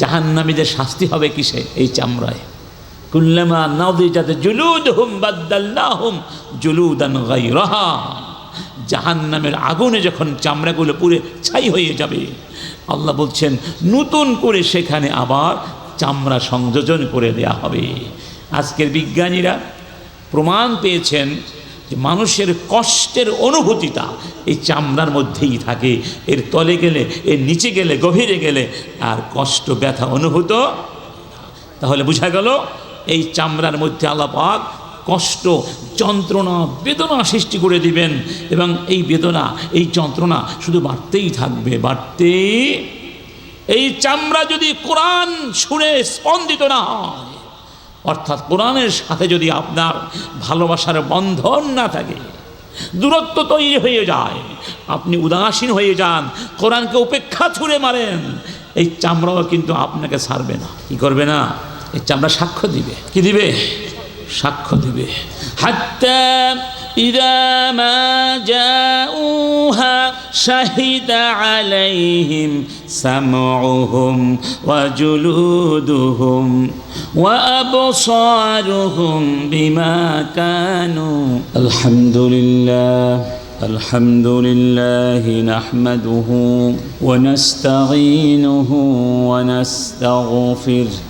জাহান্নামীদের শাস্তি হবে কিসে? এই চামড়ায়। কুল্লামা নাদি যাতে জুলুদ হুম বাদ্দাল্লাহ হুম জুলুদান গাইরাহা জাহান্নামের আগুনে যখন চামড়াগুলো পুড়ে ছাই হয়ে যাবে, আল্লাহ বলছেন, নতুন করে সেখানে আবার চামড়া সংযোজন করে দেয়া হবে। আজকের বিজ্ঞানীরা প্রমাণ পেয়েছেন যে মানুষের কষ্টের অনুভূতিটা এই চামড়ার মধ্যেই থাকে। এর তলে গেলে, এর নিচে গেলে, গভীরে গেলে আর কষ্ট, ব্যথা অনুভূত তাহলে বোঝা গেল এই চামড়ার মধ্যে আলাপাক কষ্ট, যন্ত্রণা, বেদনা সৃষ্টি করে দিবেন এবং এই বেদনা, এই যন্ত্রণা শুধু বাড়তেই থাকবে, বাড়তেই এই চামড়া যদি কোরআন শুনে স্পন্দিত না হয় অর্থাৎ কোরআনের সাথে যদি আপনার ভালোবাসার বন্ধন না থাকে, দূরত্ব তৈরি হয়ে যায়, আপনি উদাসীন হয়ে যান, কোরআনকে উপেক্ষা ছুঁড়ে মারেন, এই চামড়াও কিন্তু আপনাকে ছাড়বে না। কি করবে না? এই চামড়া সাক্ষ্য দিবে। কি দিবে? সাক্ষ্য দিবে। হাত্তা إذا ما جاءوها شهد عليهم سمعهم وجلودهم وأبصارهم بما كانوا. الحمد لله الحمد لله نحمده ونستعينه ونستغفره.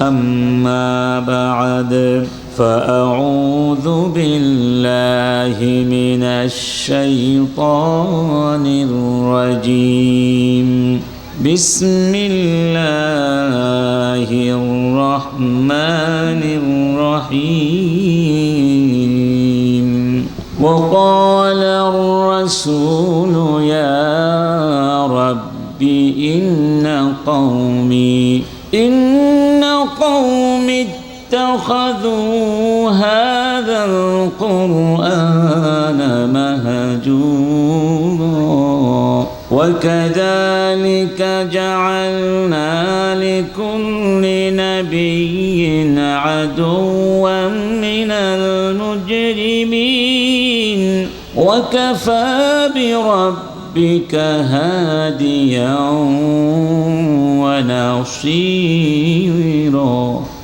أما بعد فأعوذ بالله من الشيطان الرجيم. بسم الله الرحمن الرحيم. وقال الرسول يا رب إن قومي إن اتخذوا هذا القرآن مهجورا وكذلك جعلنا لكل نبي عدوا من المجرمين. وكفى بربك هاديا ونصيرا.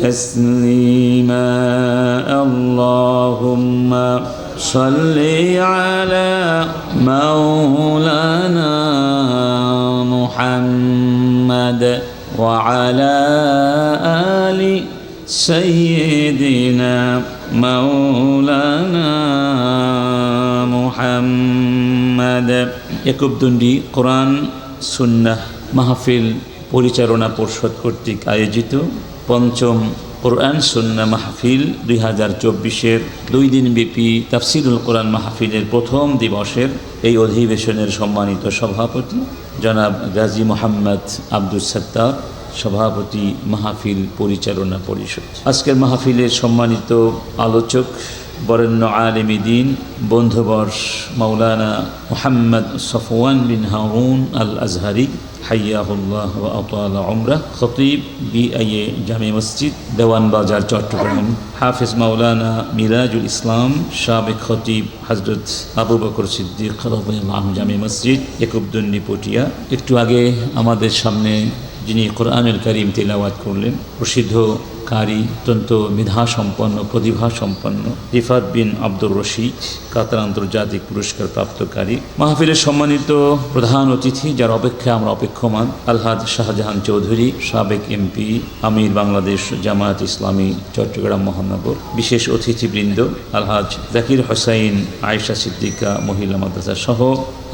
تسليما اللهم صل على مولانا محمد وعلى آل سيدنا مولانا محمد একুবদণ্ডী কোরআন সুন্নাহ মাহফিল পরিচালনা পরিষদ কর্তৃক আয়োজিত পঞ্চম কোরআন সন্না মাহফিল দুই হাজার চব্বিশের দুই দিনব্যাপী তাফসিরুল কোরআন মাহফিলের প্রথম দিবসের এই অধিবেশনের সম্মানিত সভাপতি জনাব গাজী মোহাম্মদ আব্দুল সত্তার, সভাপতি মাহফিল পরিচালনা পরিষদ। আজকের মাহফিলের সম্মানিত আলোচক বরেণ্য আলেমী দিন, বন্ধুবর্ষ মৌলানা মোহাম্মদ সফওয়ান বিন হারুন আল আজহারি হাইয়াহুল্লাহ আতাল উমরা খতিব বিআইএ জামে মসজিদ, দেওয়ান বাজার, চট্টগ্রাম। হাফিজ মাওলানা মিরাজুল ইসলাম, সাবেক খতিব হজরত আবু বকর সিদ্দিক রাদিয়াল্লাহু জামে মসজিদ একুবদন্ডি পটিয়া। একটু আগে আমাদের সামনে যিনি কোরআনুল করিম তেলাওয়াত করলেন, প্রসিদ্ধ কারি অত্যন্ত মেধাসম্পন্ন প্রতিভা সম্পন্ন রিফাত বিন আব্দুর রশিদ, কাতার আন্তর্জাতিক পুরস্কার প্রাপ্তকারী মাহফিলের সম্মানিত প্রধান অতিথি যার অপেক্ষা আমরা অপেক্ষমান আলহাজ শাহজাহান চৌধুরী, সাবেক এমপি, আমির বাংলাদেশ জামায়াত ইসলামী, চট্টগ্রাম মহানগর। বিশেষ অতিথিবৃন্দ আলহাজ জাকির হোসাইন, আয়েশা সিদ্দিকা, মহিলা মাদ্রাসা সহ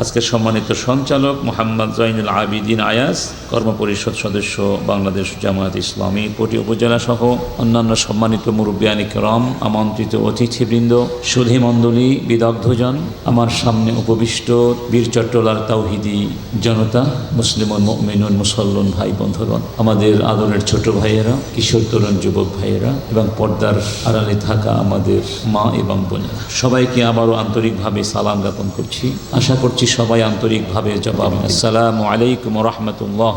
আজকের সম্মানিত সঞ্চালক মোহাম্মদ জৈনুল আবিদিন আয়াস কর্মপরিষদ সদস্য বাংলাদেশ জামায়াত ইসলামী, পটি উপজেলা সহ অন্যান্য সম্মানিত মুরব্বিয়ানি রম আমন্ত্রিত অতিথিবৃন্দ সুধী মণ্ডলী বিদগ্ধজন, আমার সামনে উপবিষ্ট বীর চট্টলার তাওহিদি জনতা, মুসলিম মিনুন মুসল্লন ভাই বন্ধুগণ, আমাদের আদরের ছোট ভাইয়েরা, কিশোর তরুণ যুবক ভাইয়েরা এবং পর্দার আড়ালে থাকা আমাদের মা এবং বোনেরা। সবাইকে আবারও আন্তরিকভাবে সালাম জ্ঞাপন করছি। আশা করছি সবাই আন্তরিকভাবে জবাব আসসালামু আলাইকুম রহমতুল্লাহ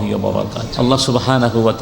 আল্লাহ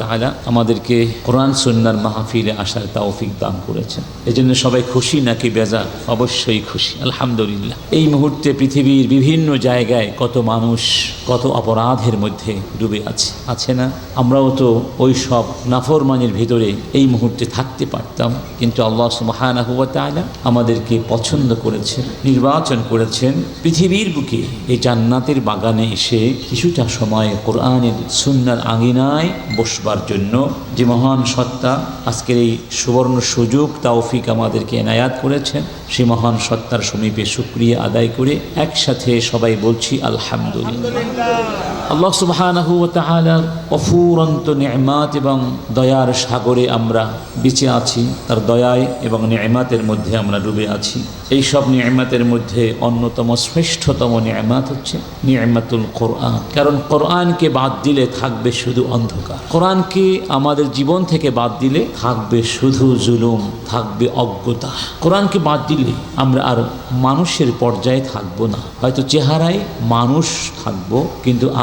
তাআলা আমাদেরকে কোরআন সুন্নার মাহফিলে আসার তৌফিক দান করেছেন। এজন্য সবাই খুশি নাকি বেজার? অবশ্যই খুশি, আলহামদুলিল্লাহ। এই মুহূর্তে পৃথিবীর বিভিন্ন জায়গায় কত মানুষ, কত অপরাধের মধ্যে ডুবে আছে। আছে না? আমরাও তো ওই সব নাফরমানের ভিতরে এই মুহূর্তে থাকতে পারতাম। কিন্তু আল্লাহ সুবহানাহু ওয়া তাআলা আমাদেরকে পছন্দ করেছেন, নির্বাচন করেছেন। পৃথিবীর বুকে এই জান্নাতের বাগানে এসে কিছুটা সময় কোরআনের সুন্নার আঙিনায় বসবার জন্য যে মহান সত্তা আজকের এই সুবর্ণ সুযোগ তাওফিক আমাদেরকে এনায়াত করেছেন। সেই মহান সত্তার সমীপে সুক্রিয়া আদায় করে একসাথে সবাই বলছি, আলহামদুলিল্লাহ। আল্লাহ সুবহানাহু ওয়া তাআলার অফুরন্ত নিয়ামাত এবং দয়ার সাগরে আমরা বেঁচে আছি। তার দয়ায় এবং নিয়ামাতের মধ্যে আমরা ডুবে আছি। এই সব নিয়ামাতের মধ্যে অন্যতম শ্রেষ্ঠতম নিয়ামাত হচ্ছে নিয়ামাতুল কোরআন। কারণ কোরআনকে বাদ দিলে থাকবে শুধু অন্ধকার। কোরআনকে আমাদের জীবন থেকে বাদ দিলে থাকবে শুধু জুলুম, থাকবে অজ্ঞতা। কোরআনকে বাদ দিলে আমরা আর মানুষের পর্যায়ে থাকব না। হয়তো চেহারায় মানুষ থাকব, কিন্তু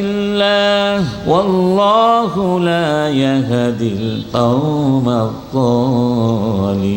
الله والله لا يهدي القوم الظالمين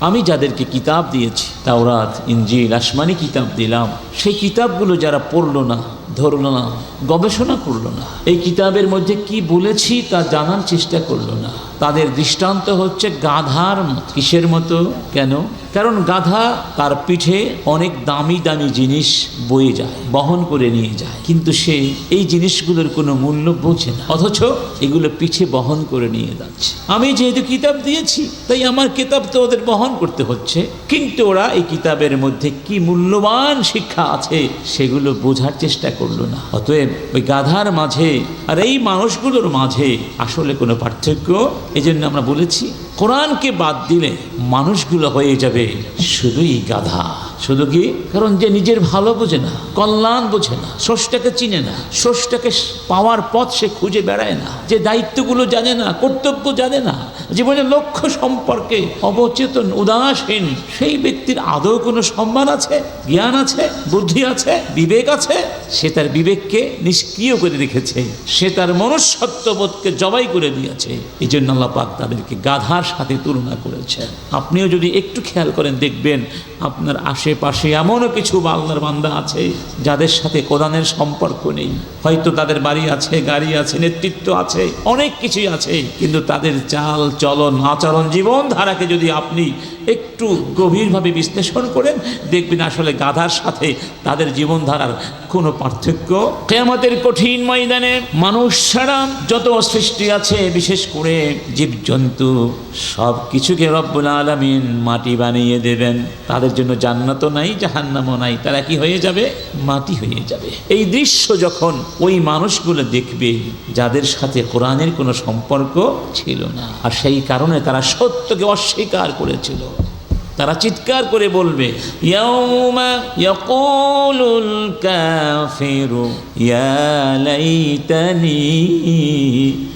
আমি যাদেরকে কিতাব দিয়েছি তাওরাত ইঞ্জিল আসমানি কিতাব দিলাম সেই কিতাবগুলো যারা পড়লো না ধরলো না গবেষণা করলো না এই কিতাবের মধ্যে কি বলেছি তা জানার চেষ্টা করলো না তাদের দৃষ্টান্ত হচ্ছে গাধার মতো কিসের মতো কেন কারণ গাধা তার পিঠে অনেক দামি দামি জিনিস বয়ে যায়, বহন করে নিয়ে যায়। কিন্তু সে এই জিনিসগুলোর কোনো মূল্য বোঝে না। অথচ এগুলো পিঠে বহন করে নিয়ে যাচ্ছে। আমি যেহেতু কিতাব দিয়েছি, তাই আমার কিতাব তো ওদের বহন করতে হচ্ছে। কিন্তু ওরা এই কিতাবের মধ্যে কি মূল্যবান শিক্ষা আছে, সেগুলো বোঝার চেষ্টা করল না। অতএব ওই গাধার মাঝে আর এই মানুষগুলোর মাঝে আসলে কোনো পার্থক্য? এই জন্য আমরা বলেছি কোরআনকে বাদ দিলে মানুষগুলো হয়ে যাবে শুধুই গাধা। শুধু কি? কারণ যে নিজের ভালো বোঝে না কল্যাণ বোঝে না ষষ্ঠটাকে চিনে না ষষ্ঠটাকে পাওয়ার পথ সে খুঁজে বেড়ায় না যে দায়িত্বগুলো জানে না কর্তব্য জানে না জীবনের লক্ষ্য সম্পর্কে অবচেতন, উদাসীন, সেই ব্যক্তির আদৌ কোনো সম্মান আছে, জ্ঞান আছে, বুদ্ধি আছে, বিবেক আছে? সে তার বিবেককে নিষ্ক্রিয় করে রেখেছে। সে তার মনুষ্যত্ববোধকে জবাই করে দিয়েছে। এই জন্য আল্লাহ পাক তাদেরকে গাধার সাথে তুলনা করেছেন। আপনিও যদি একটু খেয়াল করেন, দেখবেন আপনার আশেপাশে এমনও কিছু বাংলার বান্দা আছে যাদের সাথে কোরআনের সম্পর্ক নেই। হয়তো তাদের বাড়ি আছে, গাড়ি আছে, নেতৃত্ব আছে, অনেক কিছুই আছে, কিন্তু তাদের চাল চলন আচরণ জীবনধারাকে যদি আপনি একটু গভীরভাবে বিশ্লেষণ করেন, দেখবেন আসলে গাধার সাথে তাদের জীবনধারার কোনো পার্থক্য। কেয়ামতের কঠিন ময়দানে মানুষ ছাড়া যত সৃষ্টি আছে, বিশেষ করে জীবজন্তু সব কিছুকে রব্বুল আলমিন মাটি বানিয়ে দেবেন। তাদের জন্য জান্নাতও নাই, জাহান্নামও নাই। তারা কি হয়ে যাবে? মাটি হয়ে যাবে। এই দৃশ্য যখন ওই মানুষগুলো দেখবে, যাদের সাথে কোরআনের কোনো সম্পর্ক ছিল না। আর সেই কারণে তারা সত্যকে অস্বীকার করেছিল। তারা চিৎকার করে বলবে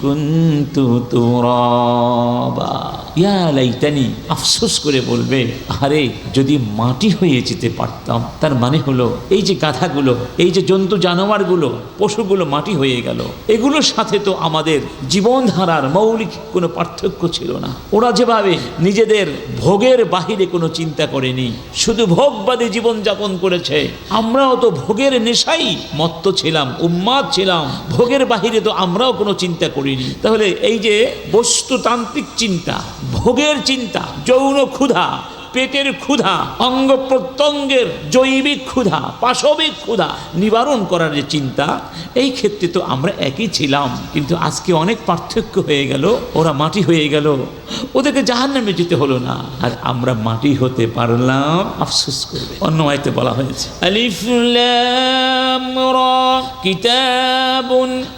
কুনতু তুরাবা। ইয়া লাইতানি, আফসোস করে বলবে, আরে যদি মাটি হয়ে যেতে পারতাম, তার মানে হলো এই যে গাধাগুলো, এই যে জন্তু জানোয়ারগুলো, পশুগুলো মাটি হয়ে গেল, এগুলোর সাথে তো আমাদের জীবনধারার মৌলিক কোনো পার্থক্য ছিল না। ওরা যেভাবে নিজেদের ভোগের বাহিরে কোনো চিন্তা করেনি, শুধু ভোগবাদী জীবনযাপন করেছে। আমরাও তো ভোগের নেশাই মত্ত ছিলাম উন্মাদ ছিলাম, ভোগের বাহিরে তো আমরাও কোনো চিন্তা করিনি। তাহলে এই যে বস্তুতান্ত্রিক চিন্তা ভোগের চিন্তা যৌন ক্ষুধা পেটের ক্ষুধা অঙ্গ প্রত্যঙ্গের জৈবিক ক্ষুধা, পাশবিক ক্ষুধা নিবারণ করার যে চিন্তা, এই ক্ষেত্রে তো আমরা একই ছিলাম। কিন্তু আজকে অনেক পার্থক্য হয়ে গেল, ওরা মাটি হয়ে গেল। ওদেরকে জাহান নামে যেতে হলো না। আর আমরা মাটি হতে পারলাম, আফসোস করবে অন্য আয়তে বলা হয়েছে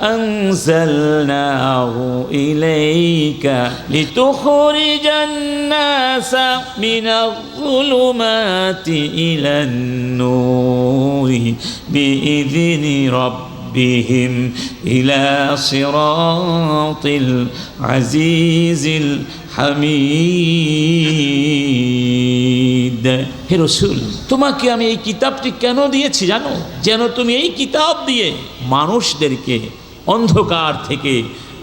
আনজালনাহু ইলাইকা নাসা মিনাল-যুলুমাতি ইলান-নূরি বিইذনি রাব্বিহিম ইলা সিরাতিল আজিজিল হামিদ হে রসুল, তোমাকে আমি এই কিতাবটি কেন দিয়েছি জানো? যেন তুমি এই কিতাব দিয়ে মানুষদেরকে অন্ধকার থেকে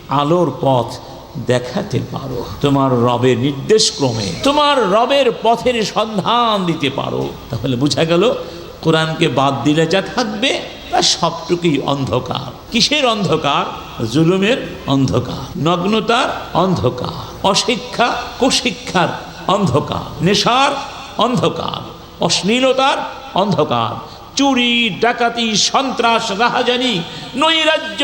আলোর পথ দেখাতে পারো। তোমার রবের নির্দেশ ক্রমে তোমার রবের পথের সন্ধান দিতে পারো। তাহলে বোঝা গেল, কোরআনকে বাদ দিলে যা থাকবে, তা সবটুকুই অন্ধকার। কিসের অন্ধকার? জুলুমের অন্ধকার, নগ্নতার অন্ধকার, অশিক্ষা, কুশিক্ষার অন্ধকার, নেশার অন্ধকার, অশ্লীলতার অন্ধকার চুরি ডাকাতি সন্ত্রাস রাহাজানি নৈরাজ্য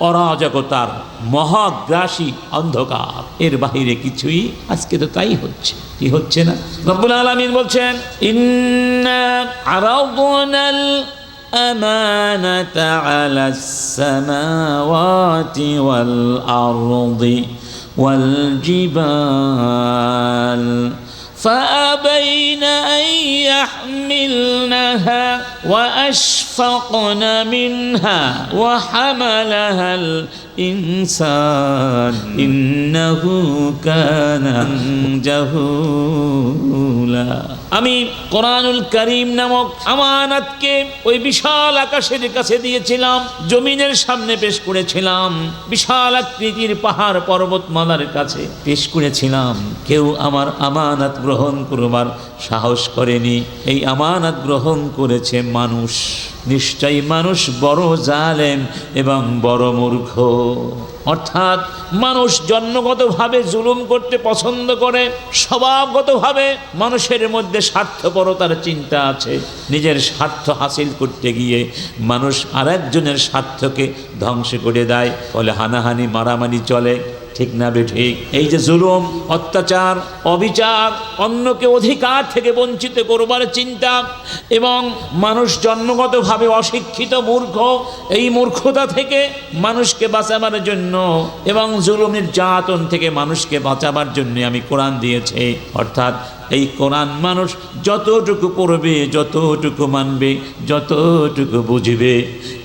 অরাজকতার মহাগ্রাসী অন্ধকার এর বাহিরে কিছুই আজকে তো তাই হচ্ছে কি হচ্ছে না রব্বুল আলামিন বলছেন ইন্না আরাদনাল الأمانة على السماوات والأرض والجبال فأبين أن يحملنها وأشفقن منها وحملها الإنسان إنه كان جهولا আমি কোরআনুল করিম নামক আমানাতকে ওই বিশাল আকাশের কাছে দিয়েছিলাম জমিনের সামনে পেশ করেছিলাম বিশাল আকৃতির পাহাড় পর্বতমালার কাছে পেশ করেছিলাম কেউ আমার আমানাত গ্রহণ করবার সাহস করেনি এই আমানাত গ্রহণ করেছে মানুষ নিশ্চয়ই মানুষ বড় জালেম এবং বড় মূর্খ। অর্থাৎ মানুষ জন্মগতভাবে জুলুম করতে পছন্দ করে, স্বভাবগতভাবে মানুষের মধ্যে স্বার্থপরতার চিন্তা আছে। নিজের স্বার্থ হাসিল করতে গিয়ে মানুষ আরেকজনের স্বার্থকে ধ্বংস করে দেয়, ফলে হানাহানি, মারামারি চলে। ঠিক না বেঠিক এই যে জুলুম, অত্যাচার, অবিচার, অন্যকে অধিকার থেকে বঞ্চিত করবার চিন্তা এবং মানুষ জন্মগতভাবে অশিক্ষিত মূর্খ, এই মূর্খতা থেকে মানুষকে বাঁচাবার জন্য এবং জুলুম নির্যাতন থেকে মানুষকে বাঁচাবার জন্য আমি কোরআন দিয়েছি। অর্থাৎ এই কোরআন মানুষ যতটুকু পড়বে, যতটুকু মানবে, যতটুকু বুঝবে,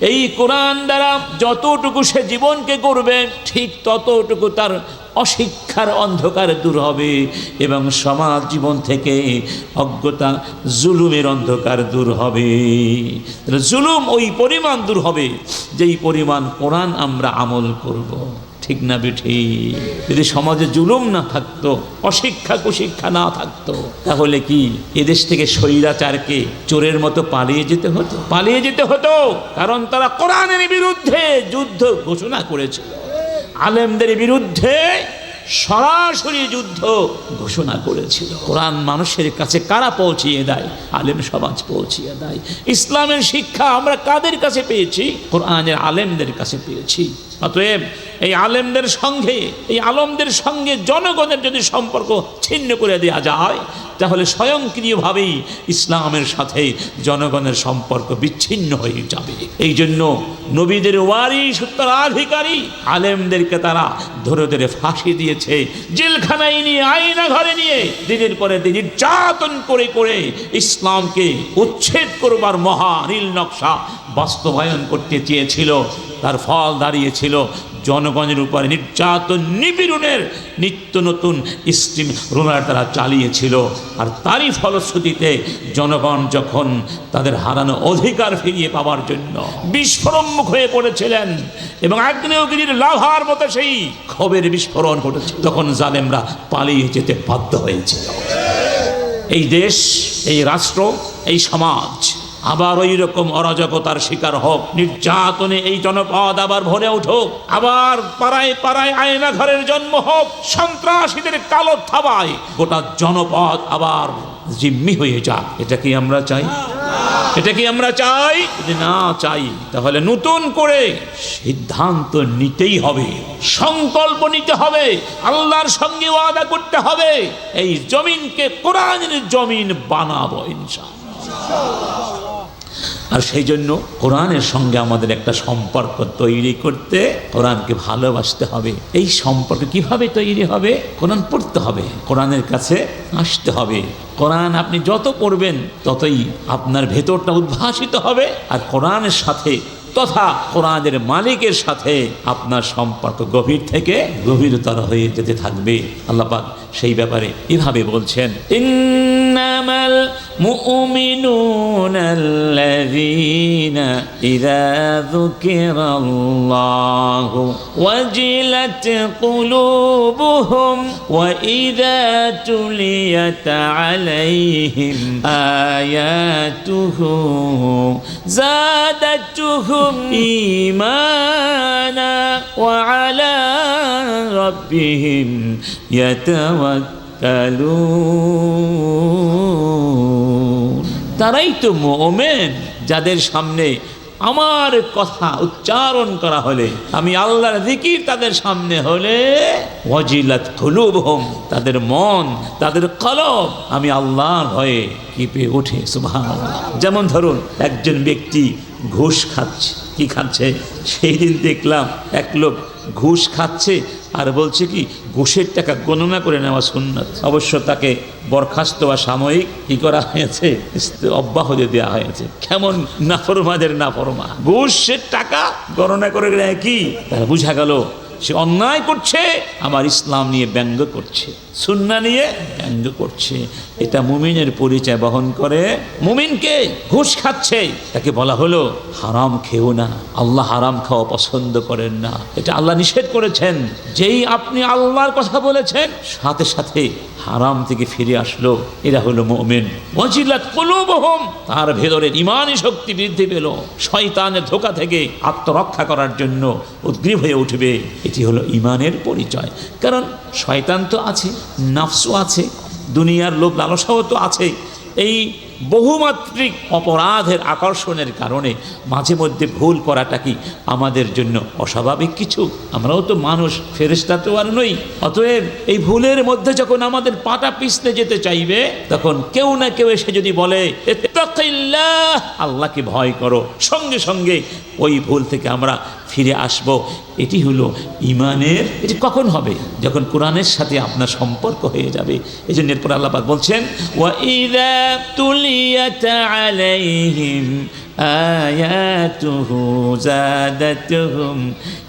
এই কোরআন দ্বারা যতটুকু সে জীবনকে করবে ঠিক ততটুকু তার অশিক্ষার অন্ধকার দূর হবে এবং সমাজ জীবন থেকে অজ্ঞতা, জুলুমের অন্ধকার দূর হবে জুলুম ওই পরিমাণ দূর হবে যেই পরিমাণ কোরআন আমরা আমল করব। ঠিক না বেঠি। যদি সমাজে জুলুম না থাকতো, অশিক্ষা কুশিক্ষা না থাকতো, তাহলে কি এদেশ থেকে স্বৈরাচারকে চোরের মতো পালিয়ে যেতে হতো? পালিয়ে যেতে হতো, কারণ তারা কোরআনের বিরুদ্ধে যুদ্ধ ঘোষণা করেছিল। আলেমদের বিরুদ্ধে সরাসরি যুদ্ধ ঘোষণা করেছিল। কোরআন মানুষের কাছে কারা পৌঁছিয়ে দেয়? আলেম সমাজ পৌঁছিয়ে দেয়। ইসলামের শিক্ষা আমরা কাদের কাছে পেয়েছি? কোরআনের আলেমদের কাছে পেয়েছি। অতএব এই আলেমদের সঙ্গে, এই আলমদের সঙ্গে জনগণের যদি সম্পর্ক ছিন্ন করে দেওয়া যায়, তাহলে স্বয়ংক্রিয়ভাবেই ইসলামের সাথে জনগণের সম্পর্ক বিচ্ছিন্ন হয়ে যাবে। এই জন্য নবীদের ওয়ারিস উত্তরাধিকারী আলেমদেরকে তারা ধরে ধরে ফাঁসি দিয়েছে, জেলখানায় নিয়ে আয়না ঘরে নিয়ে, দিনের পরে দিন নির্যাতন করে করে ইসলামকে উচ্ছেদ করবার মহা নীল নকশা বাস্তবায়ন করতে চেয়েছিল, তার ফল দাঁড়িয়েছিল জনগণের উপরে। নির্যাতন, নিপীড়নের নিত্য নতুন স্ট্রিম রোলার তারা চালিয়েছিল। আর তারই ফলশ্রুতিতে জনগণ যখন তাদের হারানো অধিকার ফিরিয়ে পাওয়ার জন্য বিস্ফোরণমুখ হয়ে পড়েছিলেন এবং আগ্নেয়গিরির লাভার মতো সেই ক্ষোভের বিস্ফোরণ ঘটেছে, তখন জালেমরা পালিয়ে যেতে বাধ্য হয়েছিল। এই দেশ, এই রাষ্ট্র, এই সমাজ আবার ওই রকম অরাজকতার শিকার হোক, নির্যাতনে এই জনপদ আবার ভরে উঠুক, আবার পাড়ায় পাড়ায় আয়না ঘরের জন্ম হোক, সন্ত্রাসীদের কালো থাবায়, গোটা জনপদ আবার জিম্মি হয়ে যাক। এটা কি আমরা চাই? এটা কি আমরা চাই? যদি না চাই, তাহলে নতুন করে সিদ্ধান্ত নিতেই হবে, সংকল্প নিতে হবে, আল্লাহর সঙ্গে ওয়াদা করতে হবে, এই জমিনকে কোরআনের জমিন বানাবো ইনশাআল্লাহ। আর সেই জন্য কোরআনের সঙ্গে আমাদের একটা সম্পর্ক তৈরি করতে কোরআনকে ভালোবাসতে হবে। এই সম্পর্ক কীভাবে তৈরি হবে? কোরআন পড়তে হবে, কোরআনের কাছে আসতে হবে। কোরআন আপনি যত পড়বেন, ততই আপনার ভেতরটা উদ্ভাসিত হবে আর কোরআনের সাথে তথা কোরআনের মালিকের সাথে আপনার সম্পর্ক গভীর থেকে গভীরতর হয়ে যেতে থাকবে। আল্লাপাক সেই ব্যাপারে এভাবে বলছেন ইন্নামাল মুমিনুন আল্লাযীনা ইযা যুকিরাল্লাহু ওয়াজিলাত কুলুবুহুম ওয়া ইযা তুলিয়াত আলাইহিম আয়াতুহু زادتهم إيمانا وعلى ربهم يتوكلون তারাই তো মোমেন যাদের সামনে আমার কথা উচ্চারণ করা হলে, আমি আল্লাহর জিকির তাদের সামনে হলে, ওয়াজিলাত কুলুবহুম, তাদের মন, তাদের কলব আমি আল্লাহর ভয়ে কেঁপে ওঠে, সুবহানাল্লাহ। যেমন ধরুন, একজন ব্যক্তি ঘুষ খাচ্ছে, কি খাচ্ছে? সেই দিন দেখলাম এক লোক ঘুষ খাচ্ছে আর বলছে কি, ঘুষের টাকা গণনা করে নেওয়া সুন্নত। অবশ্য তাকে বরখাস্ত বা সাময়িক কি করা হয়েছে? অব্যাহতি দেওয়া হয়েছে। কেমন নাফরমাদের নাফরমা। ঘুষের টাকা গণনা করে নেয় কি? তারা বুঝা গেল সে অন্যায় করছে আমার ইসলাম নিয়ে ব্যঙ্গ করছে, সুন্না নিয়ে ব্যঙ্গ করছে। এটা মুমিনের পরিচয় বহন করে। মুমিনকে ঘুষ খাচ্ছে। তাকে বলা হলো, হারাম খেও না, আল্লাহ হারাম খাওয়া পছন্দ করেন না। এটা আল্লাহ নিষেধ করেছেন। যেই আপনি আল্লাহর কথা বলেছেন, সাথে সাথে হারাম থেকে ফিরে আসলো, এরা হলো মোমেন। মজিলাত কলুবহম তার ভেতরের ইমানই শক্তি বৃদ্ধি পেল। শয়তানের ধোকা থেকে আত্মরক্ষা করার জন্য উদ্গ্রীব হয়ে উঠবে। এটি হলো ইমানের পরিচয়। কারণ শয়তান তো আছে, নাফসও আছে, দুনিয়ার লোভ লালসাও তো আছে। এই বহুমাত্রিক অপরাধের আকর্ষণের কারণে মাঝে মধ্যে ভুল করাটা কি আমাদের জন্য অস্বাভাবিক কিছু? আমরাও তো মানুষ ফেরেস্তা তো আর নই। অতএব এই ভুলের মধ্যে যখন আমাদের পাটা পিছতে যেতে চাইবে, তখন কেউ না কেউ এসে যদি বলে আল্লাহকে ভয় করো। সঙ্গে সঙ্গে ওই ভুল থেকে আমরা ফিরে আসব। এটি হলো ইমানের এটি কখন হবে? যখন কোরআনের সাথে আপনার সম্পর্ক হয়ে যাবে। এই জন্য এরপর আল্লাপাক বলছেন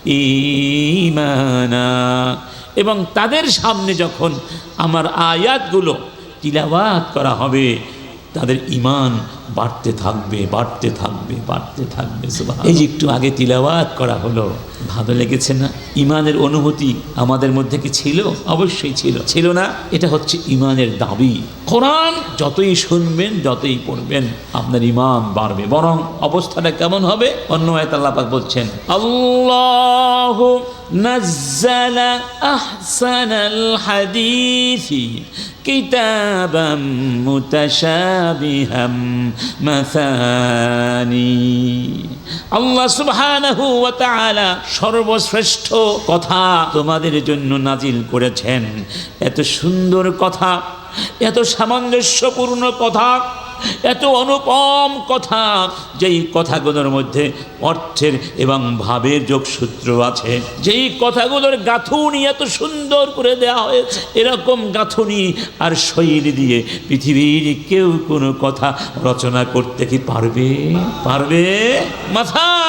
ঈমানা। এবং তাদের সামনে যখন আমার আয়াতগুলো তিলাওয়াত করা হবে, তাদের ইমান বাড়তে থাকবে বাড়তে থাকবে বাড়তে থাকবে সুবহান। এই যে একটু আগে তিলাওয়াত করা হলো ভালো লেগেছে না ইমানের অনুভূতি আমাদের মধ্যে কি ছিল অবশ্যই ছিল ছিল না এটা হচ্ছে ইমানের দাবি কোরআন যতই শুনবেন যতই পড়বেন আপনার ইমান বাড়বে বরং অবস্থাটা কেমন হবে অন্য আয়াত আল্লাহ পাক বলছেন আল্লাহ نزل أحسن الحديث كتابا متشابها মাসানি। আল্লাহ সুবহানাহু ওয়া তাআলা সর্বশ্রেষ্ঠ কথা তোমাদের জন্য নাজিল করেছেন। এত সুন্দর কথা, এত সামঞ্জস্যপূর্ণ কথা এত অনুপম কথা যেই কথাগুলোর মধ্যে অর্থের এবং ভাবের যোগসূত্র আছে। যেই কথাগুলোর গাঁথুনি এত সুন্দর করে দেওয়া হয়েছে, এরকম গাঁথুনি আর শৈলী দিয়ে পৃথিবীর কেউ কোনো কথা রচনা করতে কি পারবে? পারবে? মাথা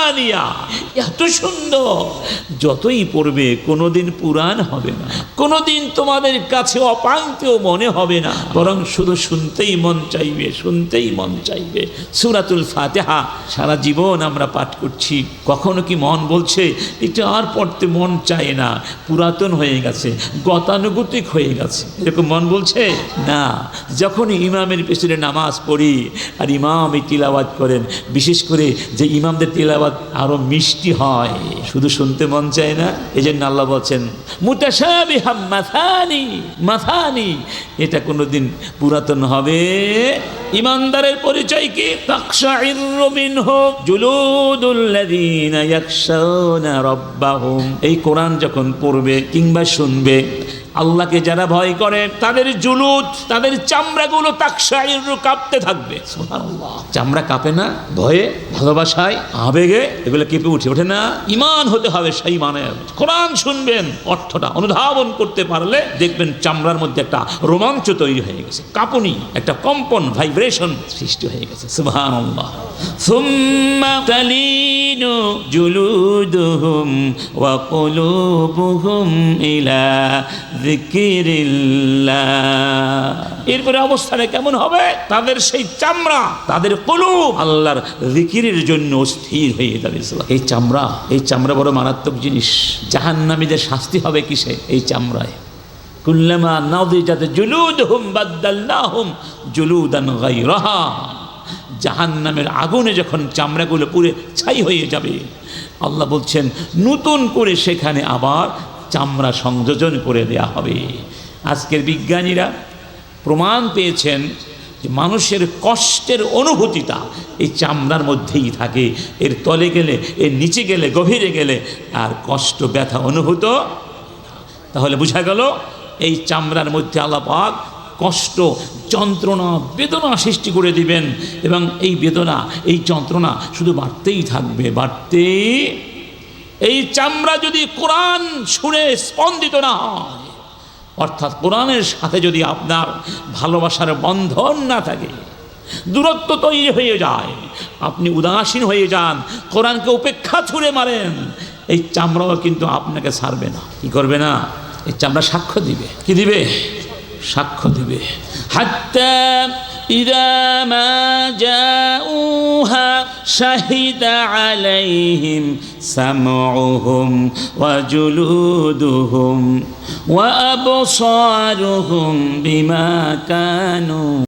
এত সুন্দর। যতই পড়বে কোনোদিন পুরাণ হবে না। কোনোদিন তোমাদের কাছে অপাঙ্কেও মনে হবে না। বরং শুধু শুনতেই মন চাইবে শুনতেই মন চাইবে। সুরাতুল ফাতেহা সারা জীবন আমরা পাঠ করছি। কখনো কি মন বলছে এটা আর পড়তে মন চায় না। পুরাতন হয়ে গেছে গতানুগতিক হয়ে গেছে। এরকম মন বলছে? না। যখন ইমামের পেছনে নামাজ পড়ি আর ইমাম এই তিলাবাত করেন বিশেষ করে যে ইমামদের তিলাবাত আরও মিষ্টি হয়। শুধু শুনতে মন চায় না এই জন্য আল্লাহ বলছেন মাথানি মাথানি এটা কোনোদিন পুরাতন হবে। ইমানদারের পরিচয় কি? এই কোরআন যখন পড়বে কিংবা শুনবে আল্লাহকে যারা ভয় করে তাদের জুলুদ তাদের চামড়াগুলো তাকশাইরু কাঁপতে থাকবে। চামড়া কাঁপে না ভয়ে ভালোবাসায় আবেগে এগুলো কেঁপে উঠে ওঠে না। ইমান হতে হবে সেই মানে কোরআন শুনবেন অর্থটা অনুধাবন করতে পারলে দেখবেন চামড়ার মধ্যে একটা রোমাঞ্চ তৈরি হয়ে গেছে। কাঁপুনি একটা কম্পন ভাইব্রেশন সৃষ্টি হয়ে গেছে। সুবহানাল্লাহ। সুম্মা জুলুদুহুম ওয়া কুলুবুহুম ইলা এরপরে অবস্থাটা কেমন হবে? তাদের সেই চামড়া, তাদের কলুব আল্লাহর জিকিরের জন্য স্থির হয়ে যাবে। এই চামড়া এই চামড়া বড় মারাত্মক জিনিস। জাহান্নামীদের শাস্তি হবে কিসে? এই চামড়ায়। কুল্লামা নাদি যাতে জুলুদ হুম বাদ্দাল্লা হুম জুলুদান গাইরাহা জাহান্নামের আগুনে যখন চামড়াগুলো পুড়ে ছাই হয়ে যাবে, আল্লাহ বলছেন, নতুন করে সেখানে আবার চামড়া সংযোজন করে দেয়া হবে। আজকের বিজ্ঞানীরা প্রমাণ পেয়েছেন যে মানুষের কষ্টের অনুভূতিটা এই চামড়ার মধ্যেই থাকে। এর তলে গেলে, এর নিচে গেলে, গভীরে গেলে আর কষ্ট, ব্যথা অনুভূত তাহলে বোঝা গেল, এই চামড়ার মধ্যে আলাপাক কষ্ট, যন্ত্রণা, বেদনা সৃষ্টি করে দিবেন এবং এই বেদনা, এই যন্ত্রণা শুধু বাড়তেই থাকবে, বাড়তেই এই চামড়া যদি কোরআন শুনে স্পন্দিত না হয়, অর্থাৎ কোরআনের সাথে যদি আপনার ভালোবাসার বন্ধন না থাকে, দূরত্ব তৈরি হয়ে যায়, আপনি উদাসীন হয়ে যান, কোরআনকে উপেক্ষা ছুঁড়ে মারেন, এই চামড়াও কিন্তু আপনাকে ছাড়বে না। কি করবে না? এই চামড়া সাক্ষ্য দিবে। কি দিবে? সাক্ষ্য দিবে। হাত্তা إذا ما جاءوها شهد عليهم سمعهم وجلودهم وأبصارهم بما كانوا